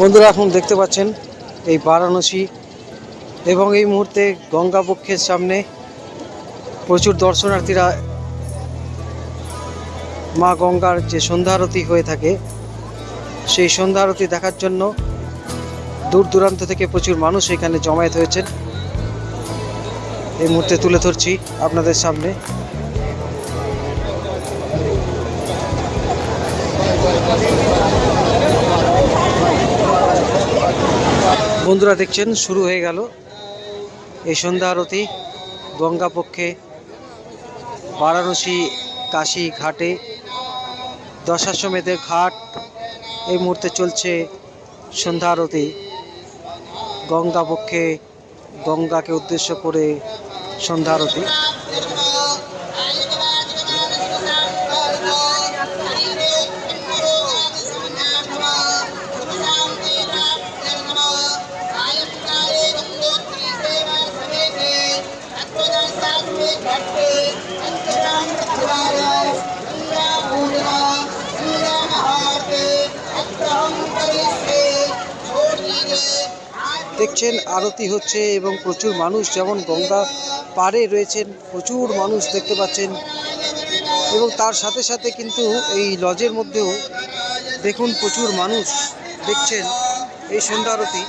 বন্ধুরা, এখন দেখতে পাচ্ছেন এই বারাণসী এবং এই মুহূর্তে গঙ্গা পক্ষের সামনে প্রচুর দর্শনার্থীরা মা গঙ্গার যে সন্ধ্যা আরতি হয়ে থাকে, সেই সন্ধ্যা আরতি দেখার জন্য দূর দূরান্ত থেকে প্রচুর মানুষ এখানে জমায়েত হয়েছেন। এই মুহূর্তে তুলে ধরছি আপনাদের সামনে। বন্ধুরা দেখছেন, শুরু হয়ে গেল এই সন্ধ্যা আরতি গঙ্গা পক্ষে বারাণসী কাশী ঘাটে। দশাশ্বমেধের ঘাট, এই মুহূর্তে চলছে সন্ধ্যা আরতি। গঙ্গা পক্ষে গঙ্গাকে উদ্দেশ্য করে সন্ধ্যা আরতি। দেখছেন, আরতি হচ্ছে এবং প্রচুর মানুষ যেমন গঙ্গা পাড়ে রয়েছেন, প্রচুর মানুষ দেখতে পাচ্ছেন। এবং তার সাথে সাথে কিন্তু এই লজের মধ্যেও দেখুন প্রচুর মানুষ দেখছেন এই সন্ধ্যা আরতি।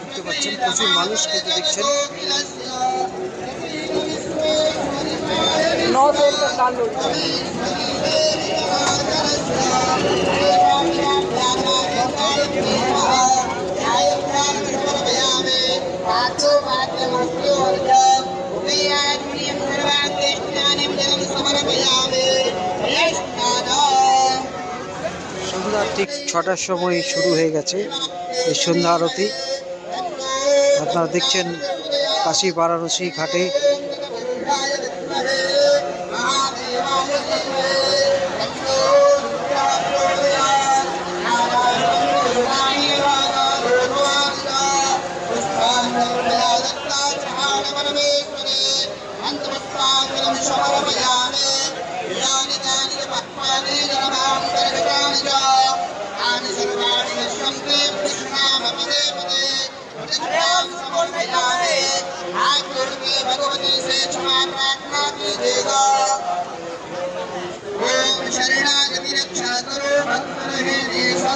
দেখতে পাচ্ছেন, প্রচুর মানুষ কিন্তু দেখছেন। সন্ধ্যা ঠিক ছটার সময় শুরু হয়ে গেছে এই সন্ধ্যা আরতি। আপনারা দেখছেন কাশি বারাণসী ঘাটে।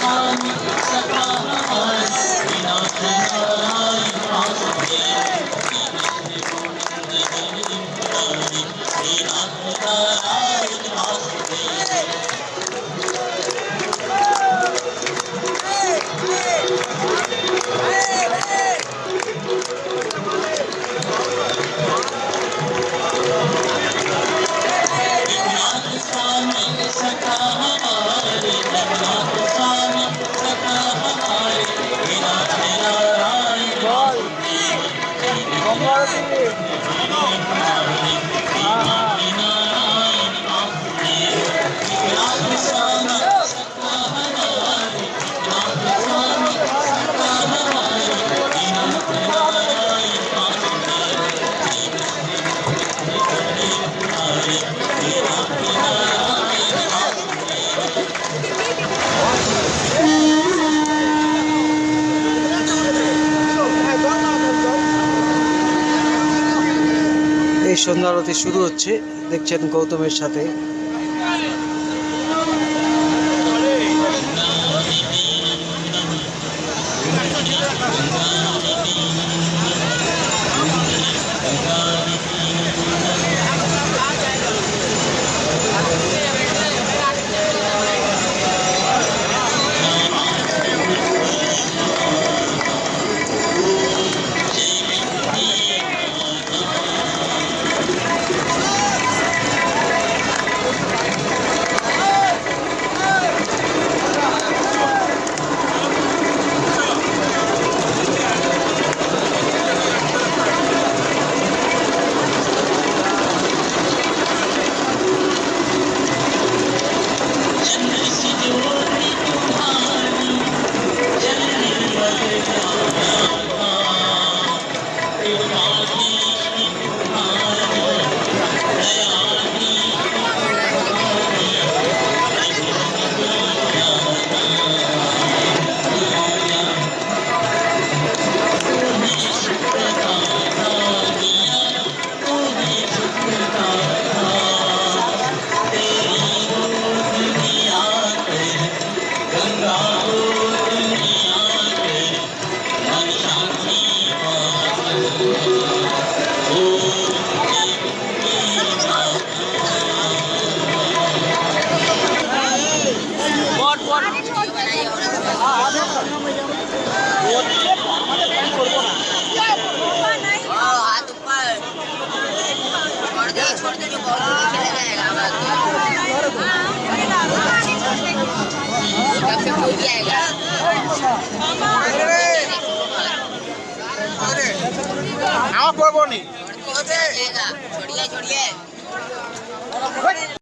Amém. এই সন্ধ্যা আরতি শুরু হচ্ছে। দেখছেন গৌতমের সাথে আমার পড়ব নি